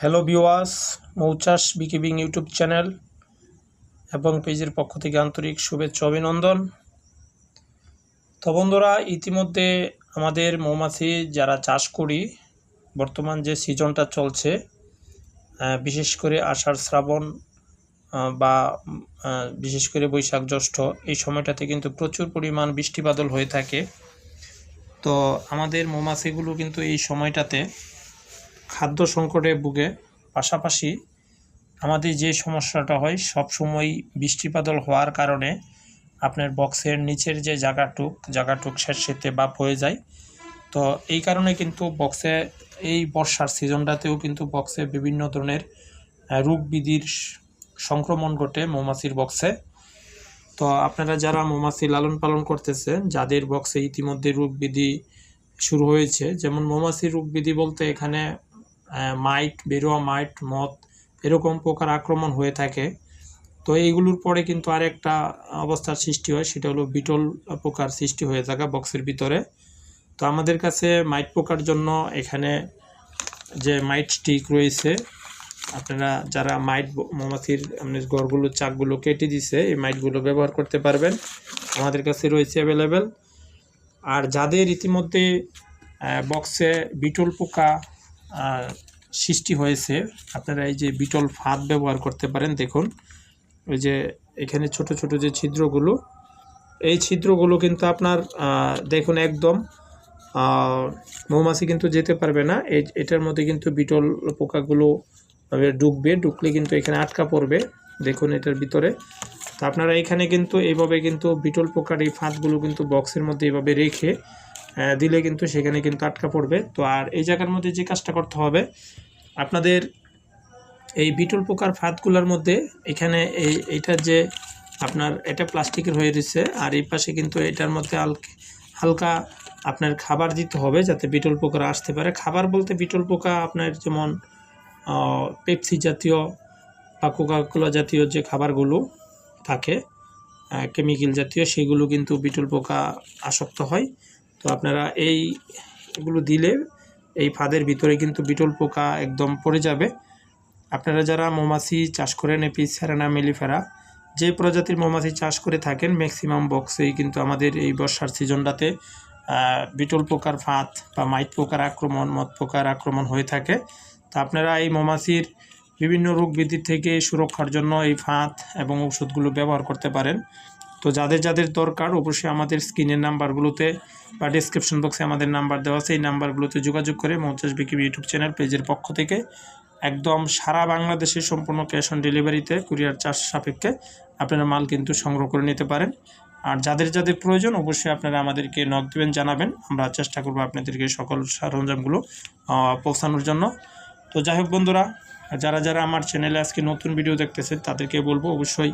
Hello বিওয়াস মৌচাষ beekeeping YouTube channel এবং পেজের পক্ষ থেকে আন্তরিক শুভেচ্ছা অভিনন্দন। তো বন্ধুরা, ইতিমধ্যে আমাদের মৌমাছি যারা চাষ করি, বর্তমান যে সিজনটা চলছে বিশেষ করে আষাঢ় শ্রাবণ বা বিশেষ করে বৈশাখ জ্যৈষ্ঠ, এই সময়টাতে কিন্তু প্রচুর পরিমাণ বৃষ্টি বাদল হয়ে থাকে। তো আমাদের মৌমাছিগুলো কিন্তু এই সময়টাতে খাদ্য সংকটে ভুগে পাশাপাশি আমাদের যে সমস্যাটা হয় সব সময় বৃষ্টিপাতল হওয়ার কারণে আপনার বক্সের নিচের যে জায়গাটুক জায়গাটুক স্যাঁতসেঁতে বাপ হয়ে যায়। তো এই কারণে কিন্তু বক্সে এই বর্ষার সিজনটাতেও কিন্তু বক্সে বিভিন্ন ধরনের আহ, রোগ বিধির সংক্রমণ ঘটে মৌমাছির বক্সে। তো আপনারা যারা মৌমাছি লালন পালন করতেছেন যাদের বক্সে ইতিমধ্যে রোগ বিধি শুরু হয়েছে যেমন মৌমাছির রোগ বিধি বলতে এখানে মাইট, বেরোয়া মাইট, মদ, এরকম পোকার আক্রমণ হয়ে থাকে। তো এইগুলোর পরে কিন্তু আরেকটা অবস্থার সৃষ্টি হয়, সেটা হলো বিটল পোকার সৃষ্টি হয়ে থাকা বক্সের ভিতরে। তো আমাদের কাছে মাইট পোকার জন্য এখানে যে মাইট স্টিক রয়েছে, আপনারা যারা মাইট মৌমাছির আপনার গড়গুলো চাকগুলো কেটে দিছে, এই মাইটগুলো ব্যবহার করতে পারবেন। আমাদের কাছে রয়েছে অ্যাভেলেবেল আর যাদের ইতিমধ্যে বক্সে বিটল পোকা সৃষ্টি হয়েছে। আপনারা এই যে বিটল ফাঁদ ব্যবহার করতে পারেন, দেখুন। ওই যে এখানে ছোট ছোট যে ছিদ্রগুলো, এই ছিদ্রগুলো কিন্তু আপনার দেখুন একদম মৌমাছি কিন্তু যেতে পারবে না। এটার মধ্যে কিন্তু বিটল পোকাগুলো ঢুকবে ঢুকলে কিন্তু এখানে আটকা পড়বে, দেখুন এটার ভিতরে। তো আপনারা এখানে কিন্তু, এইভাবে কিন্তু বিটল পোকার এই ফাঁদগুলো কিন্তু বক্সের মধ্যে এভাবে রেখে দিলে কিন্তু সেখানে কিন্তু আটকা পড়বে। তো আর এই জায়গার মধ্যে যে কাজটা করতে হবে, আপনাদের এই বিটল পোকার ফাঁদগুলোর মধ্যে এখানে এই এইটার যে আপনার, এটা প্লাস্টিকের হয়ে রয়েছে। আর এই পাশে কিন্তু এটার মধ্যে হালকা হালকা আপনার খাবার দিতে হবে যাতে বিটল পোকারা আসতে পারে। খাবার বলতে বিটল পোকা আপনার যেমন পেপসি জাতীয় বা কোকাকোলা জাতীয় যে খাবারগুলো থাকে কেমিক্যাল জাতীয়, সেগুলো কিন্তু বিটল পোকা আসক্ত হয়। তো আপনারা এই এগুলো দিলে এই ফাঁদের ভিতরে কিন্তু বিটল পোকা একদম পড়ে যাবে। আপনারা যারা মৌমাছি চাষ করেন, এপিস সেরানা মেলিফেরা, যে প্রজাতির মৌমাছি চাষ করে থাকেন ম্যাক্সিমাম বক্সেই কিন্তু আমাদের এই বর্ষার সিজনটাতে বিটল পোকার ফাঁদ বা মাইট পোকার আক্রমণ, মদ পোকার আক্রমণ হয়ে থাকে। তা আপনারা এই মৌমাছির বিভিন্ন রোগ বৃদ্ধির থেকে সুরক্ষার জন্য এই ফাঁদ এবং ওষুধগুলো ব্যবহার করতে পারেন। তো যাদের যাদের দরকার, অবশ্যই আমাদের স্ক্রিনের নাম্বারগুলোতে বা ডিসক্রিপশন বক্সে আমাদের নাম্বার দেওয়া আছে। এই নাম্বারগুলোতে যোগাযোগ করে মৌচাস বিকিবি ইউটিউব চ্যানেল পেজের পক্ষ থেকে একদম সারা বাংলাদেশের সম্পূর্ণ ক্যাশ অন ডেলিভারিতে কুরিয়ার চার্জ সাপেক্ষে আপনারা মাল কিন্তু সংগ্রহ করে নিতে পারেন। আর যাদের যাদের প্রয়োজন, অবশ্যই আপনারা আমাদেরকে নক দেবেন, জানাবেন। আমরা চেষ্টা করব আপনাদেরকে সকল সরঞ্জামগুলো পৌঁছানোর জন্য। তো যাই হোক বন্ধুরা যারা যারা আমার চ্যানেলে আজকে নতুন ভিডিও দেখতেছেন তাদেরকে বলব অবশ্যই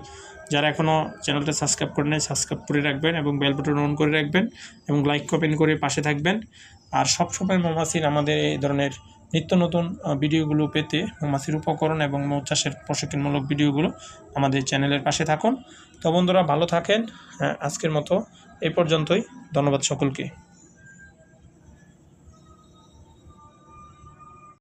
যারা এখনও চ্যানেলটা সাবস্ক্রাইব করে নেয় সাবস্ক্রাইব করে রাখবেন এবং বেল বাটন অন করে রাখবেন এবং লাইক কমেন্ট করে পাশে থাকবেন। আর সবসময় মৌমাছির আমাদের এই ধরনের নিত্য নতুন ভিডিওগুলো পেতে মৌমাছির উপকরণ এবং মৌ চাষের প্রশিক্ষণমূলক ভিডিওগুলো আমাদের চ্যানেলের পাশে থাকুন। তো বন্ধুরা ভালো থাকেন আজকের মতো এই পর্যন্তই। ধন্যবাদ সকলকে।